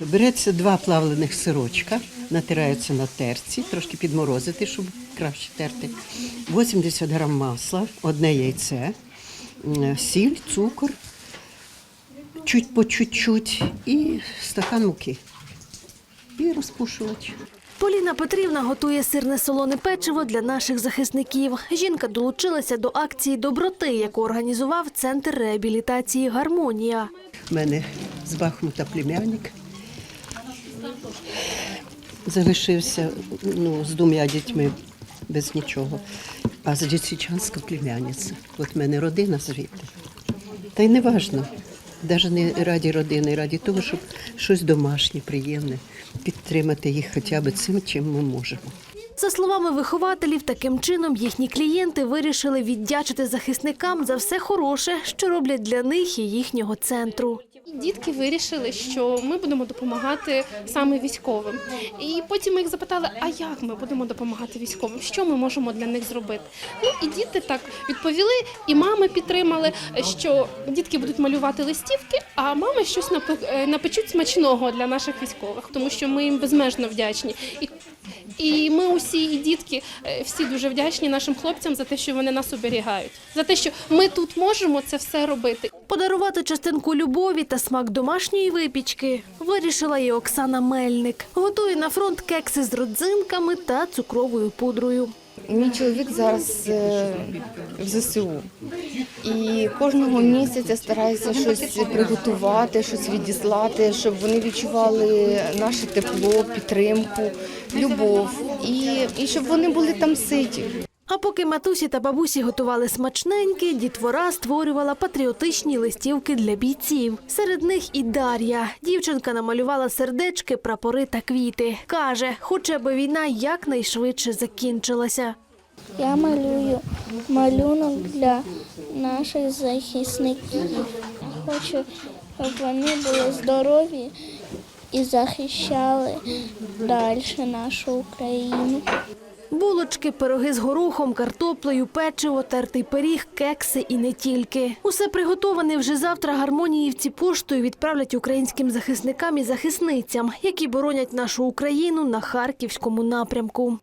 Береться два плавлених сирочка, натираються на терці, трошки підморозити, щоб краще терти. 80 грам масла, одне яйце, сіль, цукор, чуть по чуть-чуть і стакан муки. І розпушувач. Поліна Петрівна готує сирне солоне печиво для наших захисників. Жінка долучилася до акції доброти, яку організував центр реабілітації Гармонія. У мене з Бахмута племянник. Залишився ну, з двома дітьми без нічого. А з Лисичанська племянниця. От в мене родина звідти. Та й не важно. Навіть не раді родини, раді того, щоб щось домашнє, приємне, підтримати їх хоча б цим, чим ми можемо. За словами вихователів, таким чином їхні клієнти вирішили віддячити захисникам за все хороше, що роблять для них і їхнього центру. Дітки вирішили, що ми будемо допомагати саме військовим. І потім ми їх запитали, а як ми будемо допомагати військовим? Що ми можемо для них зробити? Ну і діти так відповіли, і мами підтримали, що дітки будуть малювати листівки, а мами щось е, напечуть смачного для наших військових, тому що ми їм безмежно вдячні. І і ми усі, і дітки, е, всі дуже вдячні нашим хлопцям за те, що вони нас оберігають, за те, що ми тут можемо це все робити. Подарувати частинку любові та смак домашньої випічки вирішила і Оксана Мельник. Готує на фронт кекси з родзинками та цукровою пудрою. Мій чоловік зараз е, в ЗСУ. І кожного місяця стараюся щось приготувати, щось відіслати, щоб вони відчували наше тепло, підтримку, любов і, і щоб вони були там ситі. А поки матусі та бабусі готували смачненькі, дітвора створювала патріотичні листівки для бійців. Серед них і Дар'я. Дівчинка намалювала сердечки, прапори та квіти. Каже, хоче, аби війна якнайшвидше закінчилася. Я малюю малюнок для наших захисників. Хочу, щоб вони були здорові і захищали далі нашу Україну. Булочки, пироги з горохом, картоплею, печиво, тертий пиріг, кекси і не тільки. Усе приготоване вже завтра гармоніївці поштою відправлять українським захисникам і захисницям, які боронять нашу Україну на харківському напрямку.